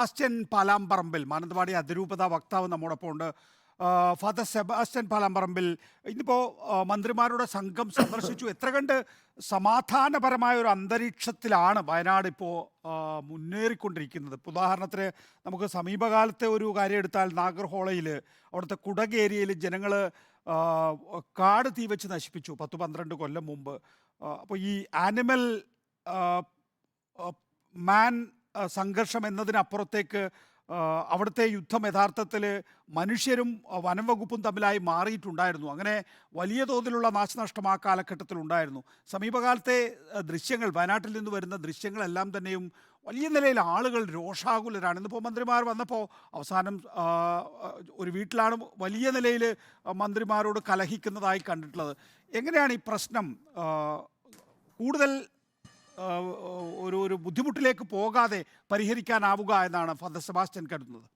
Sebastian പാലാമ്പറമ്പിൽ Mananthavady അതിരൂപത വക്താവ് നമ്മോടൊപ്പം ഉണ്ട്. ഫാദർ സെബാസ്റ്റ്യൻ പാലാമ്പറമ്പിൽ ഇന്നിപ്പോൾ മന്ത്രിമാരുടെ സംഘം സന്ദർശിച്ചു. എത്ര കണ്ട് സമാധാനപരമായ ഒരു അന്തരീക്ഷത്തിലാണ് വയനാട് ഇപ്പോൾ മുന്നേറിക്കൊണ്ടിരിക്കുന്നത്. ഉദാഹരണത്തിന് നമുക്ക് സമീപകാലത്തെ ഒരു കാര്യം എടുത്താൽ നാഗർഹോളയിൽ അവിടുത്തെ കുടക് ഏരിയയിൽ ജനങ്ങൾ കാട് തീ വെച്ച് നശിപ്പിച്ചു പത്ത് പന്ത്രണ്ട് കൊല്ലം മുമ്പ്. അപ്പോൾ ഈ ആനിമൽ മാൻ സംഘർഷം എന്നതിനപ്പുറത്തേക്ക് അവിടുത്തെ യുദ്ധം യഥാർത്ഥത്തിൽ മനുഷ്യരും വനം വകുപ്പും തമ്മിലായി മാറിയിട്ടുണ്ടായിരുന്നു. അങ്ങനെ വലിയ തോതിലുള്ള നാശനഷ്ടം ആ കാലഘട്ടത്തിൽ ഉണ്ടായിരുന്നു. സമീപകാലത്തെ ദൃശ്യങ്ങൾ വയനാട്ടിൽ നിന്ന് വരുന്ന ദൃശ്യങ്ങളെല്ലാം തന്നെയും വലിയ നിലയിൽ ആളുകൾ രോഷാകുലരാണ്. ഇന്നിപ്പോൾ മന്ത്രിമാർ വന്നപ്പോൾ അവസാനം ഒരു വീട്ടിലാണ് വലിയ നിലയിൽ മന്ത്രിമാരോട് കലഹിക്കുന്നതായി കണ്ടിട്ടുള്ളത്. എങ്ങനെയാണ് ഈ പ്രശ്നം കൂടുതൽ ഒരു ഒരു ബുദ്ധിമുട്ടിലേക്ക് പോകാതെ പരിഹരിക്കാനാവുക എന്നാണ് ഫാദർ സെബാസ്റ്റ്യൻ കരുതുന്നത്.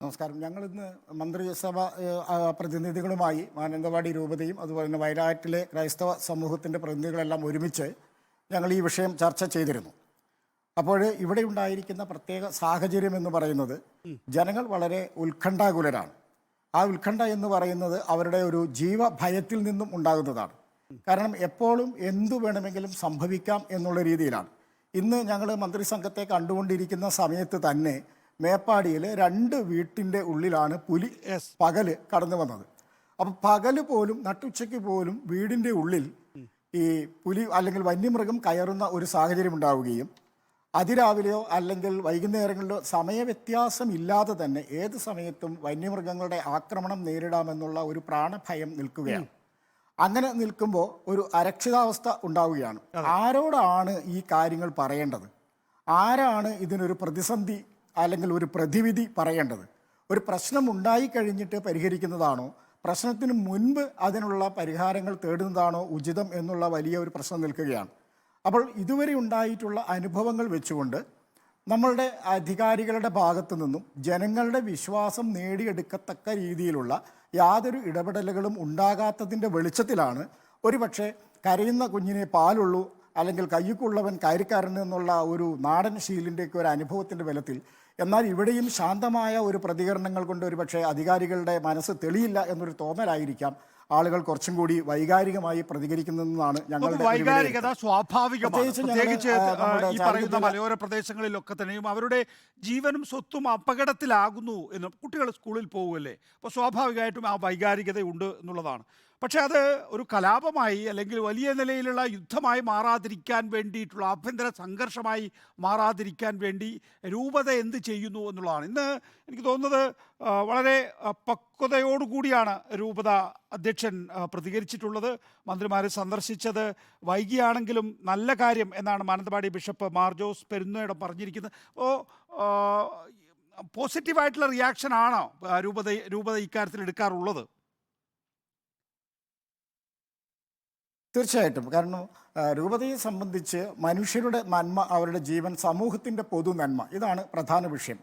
നമസ്കാരം. ഞങ്ങൾ ഇന്ന് മന്ത്രിസഭ പ്രതിനിധികളുമായി മാനന്തവാടി രൂപതയും അതുപോലെ തന്നെ വയനാട്ടിലെ ക്രൈസ്തവ സമൂഹത്തിന്റെ പ്രതിനിധികളെല്ലാം ഒരുമിച്ച് ഞങ്ങൾ ഈ വിഷയം ചർച്ച ചെയ്തിരുന്നു. അപ്പോൾ ഇവിടെ ഉണ്ടായിരിക്കുന്ന പ്രത്യേക സാഹചര്യം എന്ന് പറയുന്നത് ജനങ്ങൾ വളരെ ഉത്കണ്ഠാകുലരാണ്. ആ ഉത്കണ്ഠ എന്ന് പറയുന്നത് അവരുടെ ഒരു ജീവ ഭയത്തിൽ നിന്നും ഉണ്ടാകുന്നതാണ്. കാരണം എപ്പോഴും എന്തു വേണമെങ്കിലും സംഭവിക്കാം എന്നുള്ള രീതിയിലാണ്. ഇന്ന് ഞങ്ങൾ മന്ത്രിസംഘത്തെ കണ്ടുകൊണ്ടിരിക്കുന്ന സമയത്ത് തന്നെ മേപ്പാടിയിൽ രണ്ട് വീട്ടിന്റെ ഉള്ളിലാണ് പുലി. പകൽ കടന്നു വന്നത്. അപ്പം പകൽ പോലും നട്ടുച്ചയ്ക്ക് പോലും വീടിന്റെ ഉള്ളിൽ ഈ പുലി അല്ലെങ്കിൽ വന്യമൃഗം കയറുന്ന ഒരു സാഹചര്യം ഉണ്ടാവുകയും അതിരാവിലെയോ അല്ലെങ്കിൽ വൈകുന്നേരങ്ങളിലോ സമയവ്യത്യാസം ഇല്ലാതെ തന്നെ ഏത് സമയത്തും വന്യമൃഗങ്ങളുടെ ആക്രമണം നേരിടാമെന്നുള്ള ഒരു പ്രാണഭയം നിൽക്കുകയാണ്. അങ്ങനെ നിൽക്കുമ്പോൾ ഒരു അരക്ഷിതാവസ്ഥ ഉണ്ടാവുകയാണ്. ആരോടാണ് ഈ കാര്യങ്ങൾ പറയേണ്ടത്? ആരാണ് ഇതിനൊരു പ്രതിസന്ധി അല്ലെങ്കിൽ ഒരു പ്രതിവിധി പറയേണ്ടത്? ഒരു പ്രശ്നം ഉണ്ടായി കഴിഞ്ഞിട്ട് പരിഹരിക്കുന്നതാണോ? പ്രശ്നത്തിന് മുൻപ് അതിനുള്ള പരിഹാരങ്ങൾ തേടുന്നതാണോ ഉചിതം എന്നുള്ള വലിയ ഒരു പ്രശ്നം നിൽക്കുകയാണ്. അപ്പോൾ ഇതുവരെ ഉണ്ടായിട്ടുള്ള അനുഭവങ്ങൾ വെച്ചുകൊണ്ട് നമ്മളുടെ അധികാരികളുടെ ഭാഗത്തു നിന്നും ജനങ്ങളുടെ വിശ്വാസം നേടിയെടുക്കത്തക്ക രീതിയിലുള്ള യാതൊരു ഇടപെടലുകളും ഉണ്ടാകാത്തതിന്റെ വെളിച്ചത്തിലാണ് ഒരുപക്ഷെ കരയുന്ന കുഞ്ഞിനെ പാലുള്ളൂ അല്ലെങ്കിൽ കയ്യക്കുള്ളവൻ കാര്യക്കാരൻ എന്നുള്ള ഒരു നാടൻ ശീലിന്റെയൊക്കെ ഒരു അനുഭവത്തിന്റെ ബലത്തിൽ. എന്നാൽ ഇവിടെയും ശാന്തമായ ഒരു പ്രതികരണങ്ങൾ കൊണ്ട് ഒരുപക്ഷെ അധികാരികളുടെ മനസ്സ് തെളിയില്ല എന്നൊരു തോന്നലായിരിക്കാം. ആളുകൾ കുറച്ചും കൂടി വൈകാരികമായി പ്രതികരിക്കുന്നതെന്നാണ് ഞങ്ങൾ ഞങ്ങളുടെ വൈകാരികത സ്വാഭാവികമാണ്. ഈ പറയുന്ന മലയോര പ്രദേശങ്ങളിലൊക്കെ തന്നെയും അവരുടെ ജീവനും സ്വത്തും അപകടത്തിലാകുന്നു എന്ന് കുട്ടികൾ സ്കൂളിൽ പോകുമല്ലേ അപ്പോൾ സ്വാഭാവികമായിട്ടും ആ വൈകാരികത ഉണ്ട് എന്നുള്ളതാണ്. പക്ഷേ അത് ഒരു കലാപമായി അല്ലെങ്കിൽ വലിയ നിലയിലുള്ള യുദ്ധമായി മാറാതിരിക്കാൻ വേണ്ടിയിട്ടുള്ള ആഭ്യന്തര സംഘർഷമായി മാറാതിരിക്കാൻ വേണ്ടി രൂപത എന്ത് ചെയ്യുന്നു എന്നുള്ളതാണ്. ഇന്ന് എനിക്ക് തോന്നുന്നത് വളരെ പക്വതയോടുകൂടിയാണ് രൂപത അധ്യക്ഷൻ പ്രതികരിച്ചിട്ടുള്ളത്. മന്ത്രിമാരെ സന്ദർശിച്ചത് വൈകിയാണെങ്കിലും നല്ല കാര്യം എന്നാണ് മാനന്തവാടി ബിഷപ്പ് മാർ മാർജോസ് പെരുന്നയുടെ പറഞ്ഞിരിക്കുന്നത്. അപ്പോൾ പോസിറ്റീവായിട്ടുള്ള റിയാക്ഷൻ ആണോ രൂപത രൂപത ഇക്കാര്യത്തിൽ എടുക്കാറുള്ളത്? തീർച്ചയായിട്ടും. കാരണം രൂപതയെ സംബന്ധിച്ച് മനുഷ്യരുടെ നന്മ അവരുടെ ജീവൻ സമൂഹത്തിന്റെ പൊതു നന്മ ഇതാണ് പ്രധാന വിഷയം.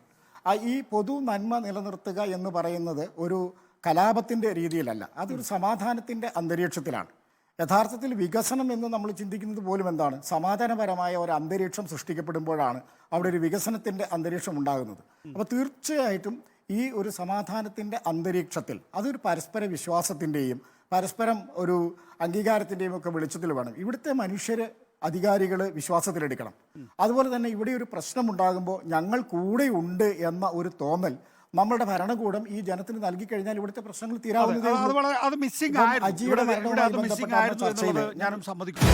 ഈ പൊതു നന്മ നിലനിർത്തുക എന്ന് പറയുന്നത് ഒരു കലാപത്തിന്റെ രീതിയിലല്ല. അതൊരു സമാധാനത്തിന്റെ അന്തരീക്ഷത്തിലാണ്. യഥാർത്ഥത്തിൽ വികസനം എന്ന് നമ്മൾ ചിന്തിക്കുന്നത് പോലും എന്താണ്? സമാധാനപരമായ ഒരു അന്തരീക്ഷം സൃഷ്ടിക്കപ്പെടുമ്പോഴാണ് അവിടെ ഒരു വികസനത്തിന്റെ അന്തരീക്ഷം ഉണ്ടാകുന്നത്. അപ്പോൾ തീർച്ചയായിട്ടും ഈ ഒരു സമാധാനത്തിന്റെ അന്തരീക്ഷത്തിൽ അതൊരു പരസ്പര വിശ്വാസത്തിന്റെയും പരസ്പരം ഒരു അംഗീകാരത്തിന്റെയും ഒക്കെ വെളിച്ചത്തിൽ വേണം. ഇവിടുത്തെ മനുഷ്യർ അധികാരികൾ വിശ്വാസത്തിലെടുക്കണം. അതുപോലെ തന്നെ ഇവിടെ ഒരു പ്രശ്നമുണ്ടാകുമ്പോൾ ഞങ്ങൾ കൂടെ ഉണ്ട് എന്ന ഒരു തോന്നൽ നമ്മളുടെ ഭരണകൂടം ഈ ജനത്തിന് നൽകി കഴിഞ്ഞാൽ ഇവിടുത്തെ പ്രശ്നങ്ങൾ തീരാവുന്നതാണ് അജിയുടെ മരണവുമായി ബന്ധപ്പെട്ട ഞാനും സമ്മതിക്കുന്നു.